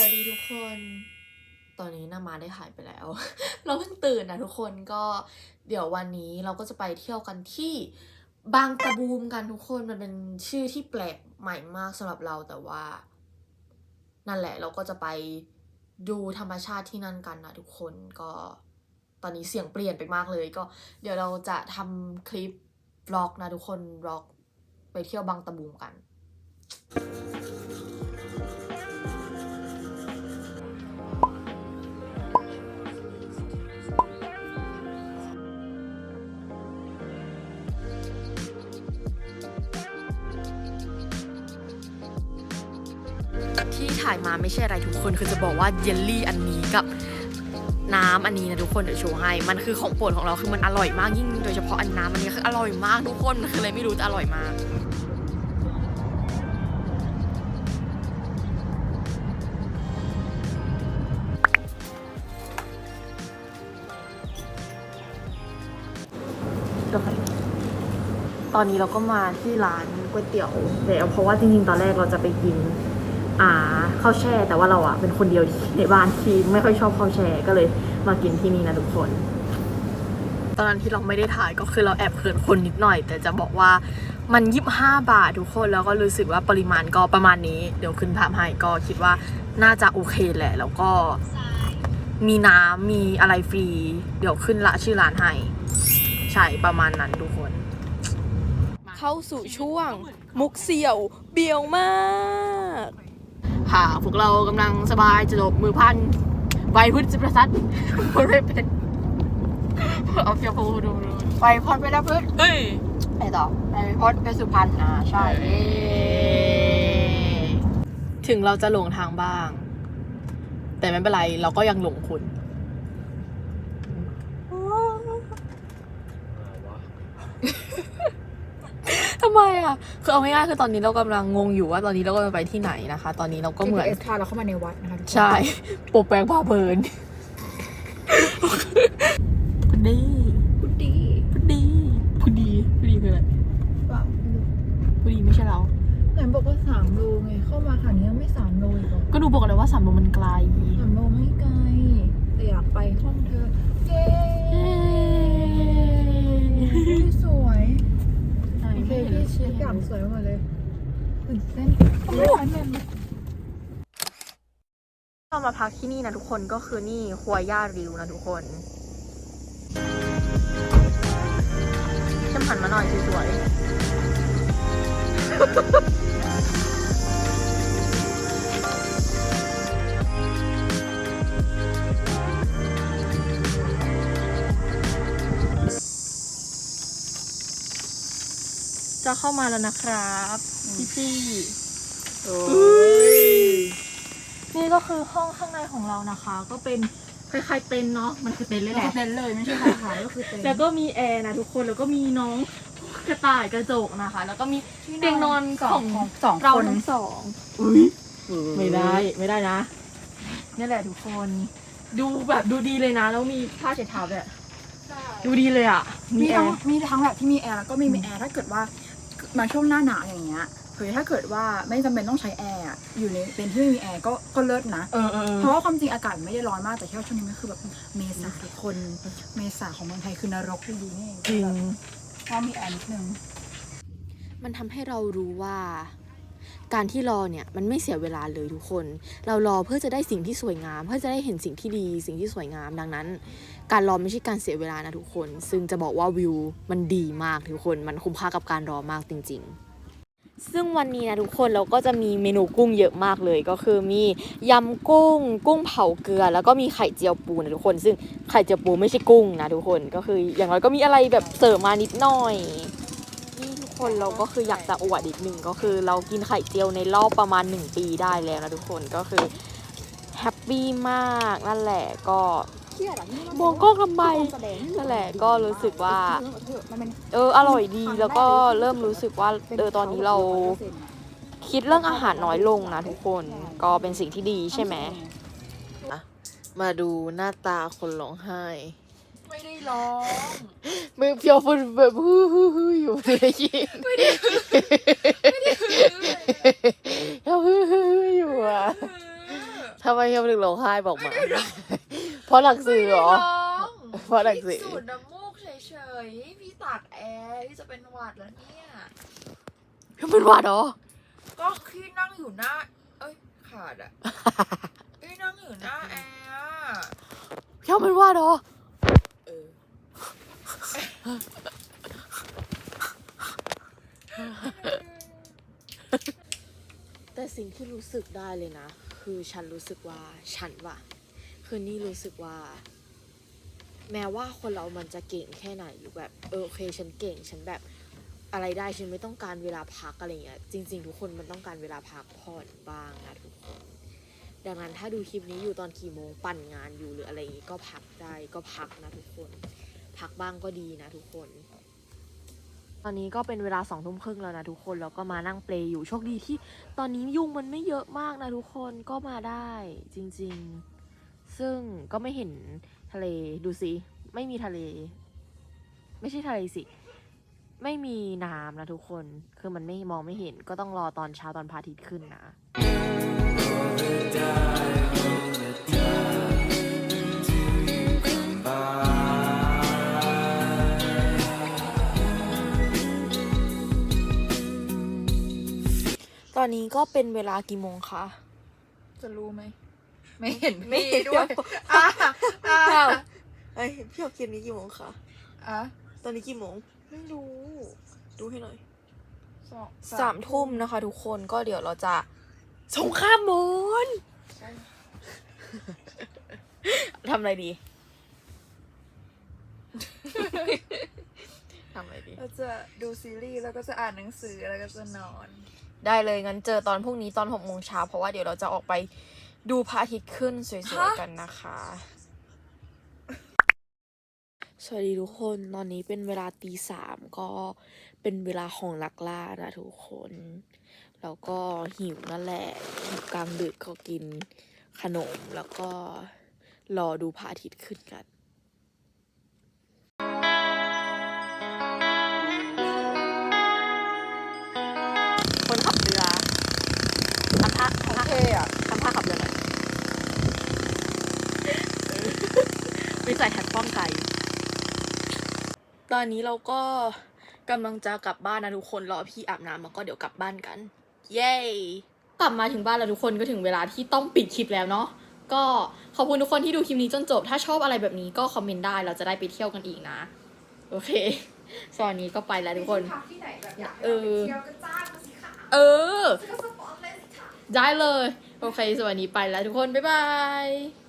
วัสดีทุกคน ตอนนี้นามาได้หายไปแล้ว เราเพิ่งตื่นนะทุกคนก็เดี๋ยววันนี้เราก็จะไปเที่ยวกันที่บางตะบูมกันทุกคนมันเป็นชื่อที่แปลกใหม่มากสำหรับเราแต่ว่า นั่นแหละเราก็จะไปดูธรรมชาติที่นั่นกันนะทุกคนก็ตอนนี้เสียงเปลี่ยนไปมากเลยก็ เดี๋ยวเราจะทำคลิปบล็อกนะทุกคนบล็อกไปเที่ยวบางตะบูมกันายมาไม่ใช่อะไรทุกคนคือจะบอกว่าเยลลี่อันนี้กับน้ำอันนี้นะทุกคนเดี๋ยวโชว์ให้ มันคือของโปรดของเราคือมันอร่อยมากยิ่งโดยเฉพาะอันน้ำอันนี้คืออร่อยมากทุกคนมันคืออะไรไม่รู้แต่อร่อยมากตอนนี้เราก็มาที่ร้านก๋วยเตี๋ยวแล้วเพราะว่าจริงๆ ตอนแรกเราจะไปกิน อ่าข้าวแช่แต่ว่าเราอะเป็นคนเดียวในบ้านที่ไม่ค่อยชอบข้าวแช่ก็เลยมากินที่นี่นะทุกคน ตอนนั้นที่เราไม่ได้ถ่ายก็คือเราแอบเขินคนนิดหน่อย แต่จะบอกว่ามันยิบห้าบาททุกคนแล้วก็รู้สึกว่าปริมาณก็ประมาณนี้ เดี๋ยวขึ้นภาพให้ก็คิดว่าน่าจะโอเคแหละ แล้วก็มีน้ำมีอะไรฟรี เดี๋ยวขึ้นละชื่อร้านให้ใช่ประมาณนั้นทุกคน เข้าสู่ช่วง มุกเสี่ยว เบียวมาก ค่ะพวกเรากำลังสบายจะหลบมือพันไวพุทธประทัดพูดไม่เป็นเอาเพียวพูดดูดูไปพอดไปแล้วพืชเฮ้ยไปต่อไปพอดไปสุพรรณอ่าใช่ ถึงเราจะหลงทางบ้าง แต่ไม่เป็นไรเราก็ยังหลงคุณ ทำไมอะ คือเอาง่ายๆคือตอนนี้เรากำลังงงอยู่ว่าตอนนี้เรากำลังไปที่ไหนนะคะ ตอนนี้เราก็เหมือนเอสพาเราเข้ามาในวัดนะคะทุกคนใช่ปกแปลงพาเพลินพุดดีพุดดีพุดดีพุดดีพุดดีคืออะไรว่าพุดดีไม่ใช่เรา ไหนบอกว่าสามโลไง เข้ามาค่ะนี้ยังไม่สามโลอีกเหรอก็ดูบอกเลยว่าสามโลมันไกล สามโลไม่ไกลแต่อยากไปห้องเธอเย้ กอย่างสวยหมดเลยตื่นเต้นโอ้ยแม่เรามาพักที่นี่นะทุกคนก็คือนี่ครัวย่าริวนะทุกคนเข้มหันมาหน่อยสวยๆ จะเข้ามาแล้วนะครับพี่พี่ๆโอ้นี่ก็คือห้องข้างในของเรานะคะ ก็เป็นคล้ายๆเต็นท์เนาะมันคือเต็นท์เลยแหละเต้นเลยไม่ใช่ขายขายก็คือเต้นแล้วก็มีแอร์นะทุกคนแล้วก็มีน้องกระต่ายกระจกนะคะ แล้วก็มีเตียงนอนสขอองงสองเราคนทั้งสองไม่ได้ไม่ได้นะนี่แหละทุกคนดูแบบดูดีเลยนะ แล้วมีผ้าเช็ดเท้าด้วยดูดีเลยอะมีแอทั้งร์มีทั้งแบบที่มีแอร์แล้วก็ไม่มีแอร์ถ้าเกิดว่า มาช่วงหน้าหนาวอย่างเงี้ยคือถ้าเกิดว่าไม่จำเป็นต้องใช้แอร์อะอยู่ในเป็นที่ไม่มีแอร์ก็ก็เลิศนะ เออเออเออเพราะว่าความจริงอากาศไม่ได้ร้อนมากแต่แค่ว่าช่วงนี้มันคือแบบเมษาทุกคนเมษาของเมืองไทยคือนรกจริงๆนี่จริงเพราะมีแอร์นิดนึง มันทำให้เรารู้ว่า การที่รอเนี่ยมันไม่เสียเวลาเลยทุกคน เรารอเพื่อจะได้สิ่งที่สวยงาม เพื่อจะได้เห็นสิ่งที่ดีสิ่งที่สวยงามดังนั้น การรอไม่ใช่การเสียเวลานะทุกคน ซึ่งจะบอกว่าวิวมันดีมากทุกคนมันคุ้มค่ากับการรอมากจริง ๆซึ่งวันนี้นะทุกคนเราก็จะมีเมนูกุ้งเยอะมากเลยก็คือมียำกุ้ง กุ้งเผาเกลือ แล้วก็มีไข่เจียวปูนะทุกคน ซึ่งไข่เจียวปูไม่ใช่กุ้งนะทุกคนก็คืออย่างน้อยก็มีอะไรแบบเสริมมานิดหน่อย คนเราก็คืออยากจะอวดอีกหนึ่งก็คือเรากินไข่เจียวในรอบประมาณ 1 ปีได้แล้วนะทุกคนก็คือแฮปปี้มากนั่นแหละก็เครียดอะมองกล้องทำไมนั่นแหละก็รู้สึกว่าเป็นเอออร่อยดีแล้วก็เริ่มรู้สึกว่าเออตอนนี้เราคิดเรื่องอาหารน้อยลงนะทุกคนก็เป็นสิ่งที่ดีใช่ไหมมาดูหน้าตาคนร้องไห้ ไม่ได้ร้อง มือเพียวฟุนแบบฮู้ฮู้ฮู้อยู่เลยยิงไม่ได้ไม่ได้ฮือไม่ได้ฮืออยู่อะทำไมยังถึงร้องไห้บอกมา เพราะหนังสือเหรอ เพราะหนังสือสูดน้ำมูกเฉยๆ พี่ตากแอร์ที่จะเป็นหวัดแล้วเนี่ยยังเป็นหวัดเหรอ ก็พี่นั่งอยู่หน้า เอ้ยขาดอะพี่นั่งอยู่หน้าแอร์อะยังเป็นหวัดเหรอเออ แต่สิ่งที่รู้สึกได้เลยนะ คือฉันรู้สึกว่าฉันว่ะ คือนี่รู้สึกว่า แม้ว่าคนเรามันจะเก่งแค่ไหนหรือแบบเออโอเคฉันเก่งฉันแบบอะไรได้ฉันไม่ต้องการเวลาพักอะไรเงี้ยจริง ๆ ทุกคนมันต้องการเวลาพักผ่อนบ้างนะทุกคน ดังนั้นถ้าดูคลิปนี้อยู่ตอนกี่โมงปั่นงานอยู่หรืออะไรอย่างงี้ก็พักได้ก็พักนะทุกคน พักบ้างก็ดีนะทุกคน ตอนนี้ก็เป็นเวลาสองทุ่มครึ่งแล้วนะทุกคนแล้วก็มานั่งเปลอยู่โชคดีที่ ตอนนี้ยุงมันไม่เยอะมากนะทุกคนก็มาได้จริง ๆ ซึ่งก็ไม่เห็นทะเลดูสิไม่มีทะเล ไม่ใช่ทะเลสิไม่มีน้ำนะทุกคน คือมันไม่มองไม่เห็น ก็ต้องรอตอนเช้าตอนพระอาทิตย์ขึ้นนะ อนนี้ก็เป็นเวลากี่โมงคะจะรู้ไหม ไม่เห็นไม่พี่เห็นด้วยอะอะเอ้ยพี่เอาคลิปนี้กี่โมงคะอะตอนนี้กี่โมงไม่รู้ ดูให้หน่อยสองสามทุ่มนะคะ ทุกคนก็เดี๋ยวเราจะสงครามมนใช่ทำอะไรดีทำอะไรดี เราจะดูซีรีส์แล้วก็จะอ่านหนังสือแล้วก็จะนอน ได้เลยงั้นเจอตอนพรุ่งนี้ตอนหกโมงเช้าเพราะว่าเดี๋ยวเราจะออกไปดูพระอาทิตย์ขึ้นสวยๆกันนะคะ สวัสดีทุกคนตอนนี้เป็นเวลาตีสามก็เป็นเวลาของลักล่านะทุกคน แล้วก็หิวนั่นแหละหิวกลางดึกก็กินขนมแล้วก็รอดูพระอาทิตย์ขึ้นกัน คนขับเรือทำท่าทำท่าเท่อะทำท่าขับเรือหน่อยไม่ใส่แฮตป้องไก่ตอนนี้เราก็กำลังจะกลับบ้านนะทุกคนรอพี่อาบน้ำแล้วก็เดี๋ยวกลับบ้านกัน เย้กลับมาถึงบ้านแล้วทุกคนก็ถึงเวลาที่ต้องปิดคลิปแล้วเนาะก็ขอบคุณทุกคนที่ดูคลิปนี้จนจบ ถ้าชอบอะไรแบบนี้ก็คอมเมนต์ได้เราจะได้ไปเที่ยวกันอีกนะ โอเคสวัสดีก็ไปแล้วทุกคนพักที่ไหนแบบอยากให้เอเราไปอ เออ ได้เลย โอเคสวัสดีไปแล้วทุกคน บ๊ายบาย